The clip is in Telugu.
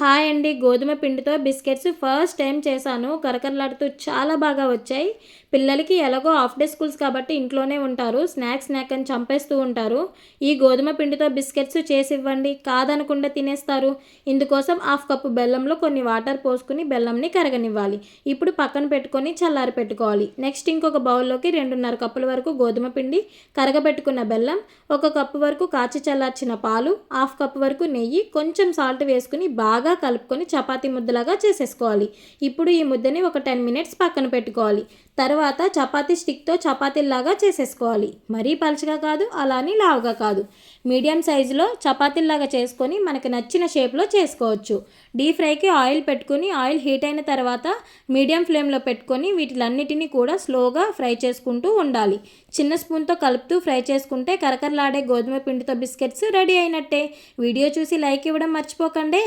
హాయ్ అండి. గోధుమ పిండితో బిస్కెట్స్ ఫస్ట్ టైం చేశాను. కరకరలాడుతూ చాలా బాగా వచ్చాయి. పిల్లలకి ఎలాగో హాఫ్ డే స్కూల్స్ కాబట్టి ఇంట్లోనే ఉంటారు. స్నాక్స్ స్నాక్ అని చంపేస్తూ ఉంటారు. ఈ గోధుమ పిండితో బిస్కెట్స్ చేసి ఇవ్వండి. కాదనకుండా తినేస్తారు. ఇందుకోసం హాఫ్ కప్పు బెల్లంలో కొన్ని వాటర్ పోసుకుని బెల్లంని కరగనివ్వాలి. ఇప్పుడు పక్కన పెట్టుకొని చల్లారి పెట్టుకోవాలి. నెక్స్ట్ ఇంకొక బౌల్లోకి రెండున్నర కప్పుల వరకు గోధుమ పిండి కరగబెట్టుకున్న బెల్లం ఒక కప్పు వరకు కాచి చల్లార్చిన పాలు హాఫ్ కప్పు వరకు నెయ్యి కొంచెం సాల్ట్ వేసుకుని బాగా కలుపుకొని చపాతీ ముద్దలాగా చేసేసుకోవాలి. ఇప్పుడు ఈ ముద్దని ఒక టెన్ మినిట్స్ పక్కన పెట్టుకోవాలి. తర్వాత చపాతీ స్టిక్తో చపాతీల్లాగా చేసేసుకోవాలి. మరీ పలచగా కాదు అలానే లావుగా కాదు. మీడియం సైజులో చపాతీల్లాగా చేసుకొని మనకు నచ్చిన షేప్లో చేసుకోవచ్చు. డీప్ ఫ్రైకి ఆయిల్ పెట్టుకుని ఆయిల్ హీట్ అయిన తర్వాత మీడియం ఫ్లేమ్లో పెట్టుకొని వీటిలన్నిటినీ కూడా స్లోగా ఫ్రై చేసుకుంటూ ఉండాలి. చిన్న స్పూన్తో కలుపుతూ ఫ్రై చేసుకుంటే కరకరలాడే గోధుమ పిండితో బిస్కెట్స్ రెడీ అయినట్టే. వీడియో చూసి లైక్ ఇవ్వడం మర్చిపోకండి.